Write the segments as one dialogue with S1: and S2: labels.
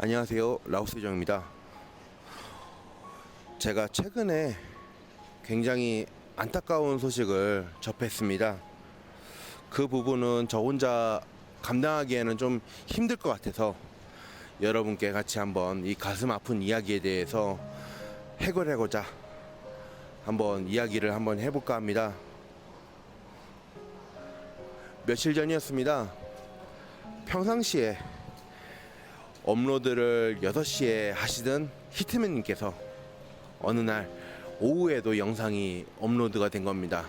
S1: 안녕하세요. 라오스정입니다. 제가 최근에 굉장히 안타까운 소식을 접했습니다. 그 부분은 저 혼자 감당하기에는 좀 힘들 것 같아서 여러분께 같이 한번 이 가슴 아픈 이야기에 대해서 해결하고자 한번 이야기를 한번 해볼까 합니다. 며칠 전이었습니다. 평상시에 업로드를 6시에 하시던 히트맨님께서 어느 날 오후에도 영상이 업로드가 된 겁니다.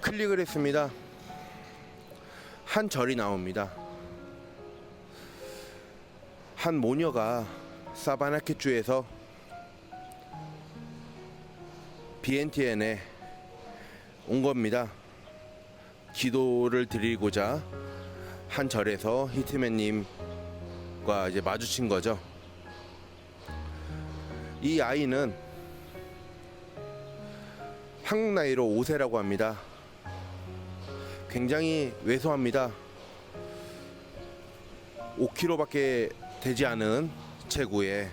S1: 클릭을 했습니다. 한 절이 나옵니다. 한 모녀가 사바나케주에서 BNTN에 온 겁니다. 기도를 드리고자 한 절에서 히트맨님과 이제 마주친 거죠. 이 아이는 한국 나이로 5세라고 합니다. 굉장히 왜소합니다. 5kg밖에 되지 않은 체구에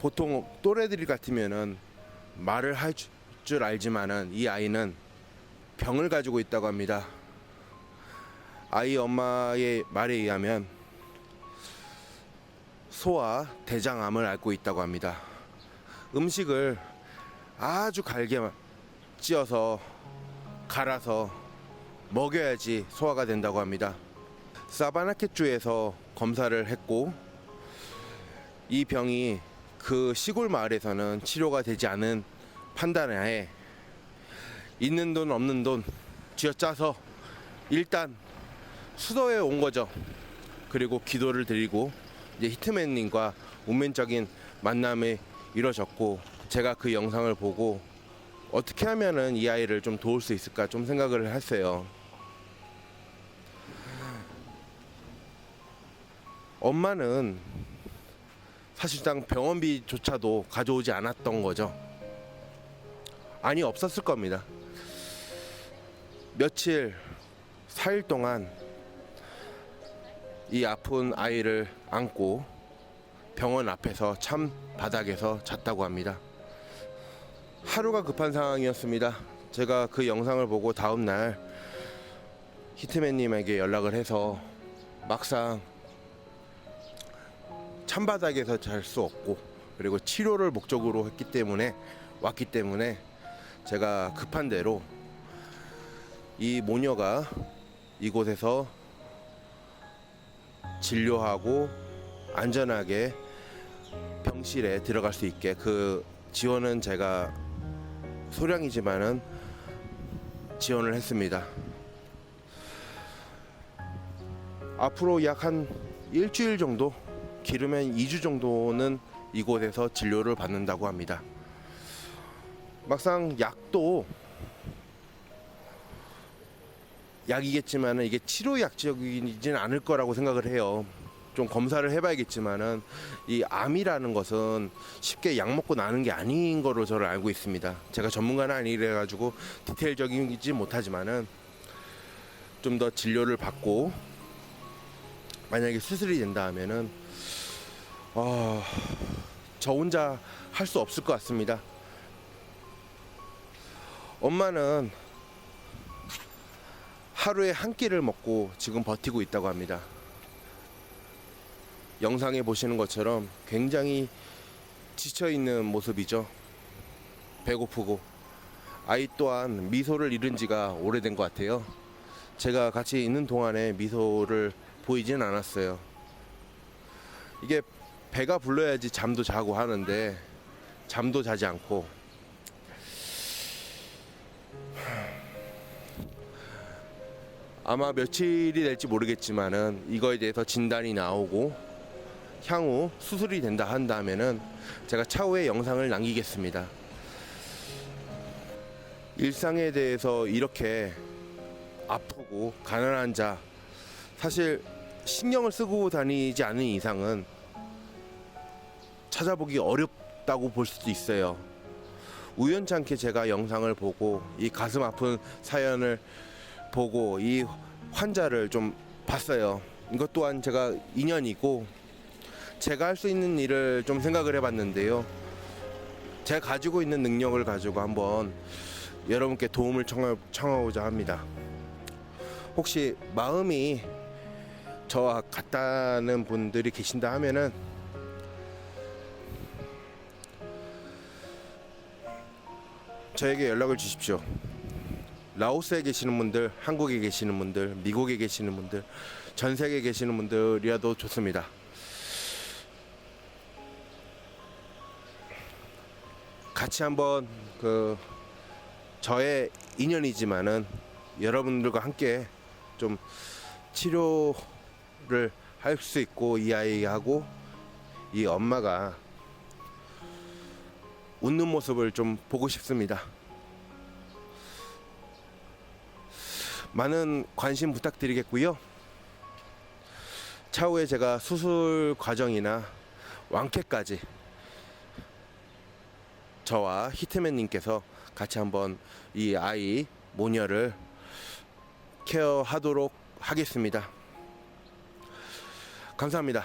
S1: 보통 또래들 같으면은 말을 할 줄 알지만은 이 아이는 병을 가지고 있다고 합니다. 아이 엄마의 말에 의하면 소아 대장암을 앓고 있다고 합니다. 음식을 아주 갈게 찧어서 갈아서 먹여야지 소화가 된다고 합니다. 사바나켓주에서 검사를 했고 이 병이 그 시골 마을에서는 치료가 되지 않은 판단하에 있는 돈 없는 돈 쥐어짜서 일단 수도에 온 거죠. 그리고 기도를 드리고 이제 히트맨님과 운명적인 만남이 이루어졌고 제가 그 영상을 보고 어떻게 하면은 이 아이를 좀 도울 수 있을까 좀 생각을 했어요. 엄마는 사실상 병원비조차도 가져오지 않았던 거죠. 아니 없었을 겁니다. 며칠, 4일 동안 이 아픈 아이를 안고 병원 앞에서 참 바닥에서 잤다고 합니다. 하루가 급한 상황이었습니다. 제가 그 영상을 보고 다음 날 히트맨님에게 연락을 해서 막상 찬바닥에서 잘 수 없고 그리고 치료를 목적으로 했기 때문에 왔기 때문에 제가 급한 대로 이 모녀가 이곳에서 진료하고 안전하게 병실에 들어갈 수 있게 그 지원은 제가 소량이지만은 지원을 했습니다. 앞으로 약 한 일주일 정도 길으면 2주 정도는 이곳에서 진료를 받는다고 합니다. 막상 약도 약이겠지만은 이게 치료 약적이지는 않을 거라고 생각을 해요. 좀 검사를 해봐야겠지만은 이 암이라는 것은 쉽게 약 먹고 나는 게 아닌 거로 저를 알고 있습니다. 제가 전문가는 아니래 가지고 디테일적이지 못하지만은 좀 더 진료를 받고 만약에 수술이 된다 하면은 어, 저 혼자 할 수 없을 것 같습니다. 엄마는 하루에 한 끼를 먹고 지금 버티고 있다고 합니다. 영상에 보시는 것처럼 굉장히 지쳐 있는 모습이죠. 배고프고 아이 또한 미소를 잃은 지가 오래된 것 같아요. 제가 같이 있는 동안에 미소를 보이진 않았어요. 이게 배가 불러야지 잠도 자고 하는데 잠도 자지 않고 아마 며칠이 될지 모르겠지만은 이거에 대해서 진단이 나오고 향후 수술이 된다 한다면은 제가 차후에 영상을 남기겠습니다. 일상에 대해서 이렇게 아프고 가난한 자 사실 신경을 쓰고 다니지 않은 이상은 찾아보기 어렵다고 볼 수도 있어요. 우연찮게 제가 영상을 보고 이 가슴 아픈 사연을 보고 이 환자를 좀 봤어요. 이것 또한 제가 인연이고 제가 할 수 있는 일을 좀 생각을 해봤는데요. 제가 가지고 있는 능력을 가지고 한번 여러분께 도움을 청하, 청하고자 합니다. 혹시 마음이 저와 같다는 분들이 계신다 하면은 저에게 연락을 주십시오. 라오스에 계시는 분들, 한국에 계시는 분들, 미국에 계시는 분들, 전 세계에 계시는 분들이라도 좋습니다. 같이 한번 그 저의 인연이지만은 여러분들과 함께 좀 치료를 할 수 있고 이 아이하고 이 엄마가 웃는 모습을 좀 보고 싶습니다. 많은 관심 부탁드리겠고요. 차후에 제가 수술 과정이나 완쾌까지 저와 히트맨님께서 같이 한번 이 아이 모녀를 케어하도록 하겠습니다. 감사합니다.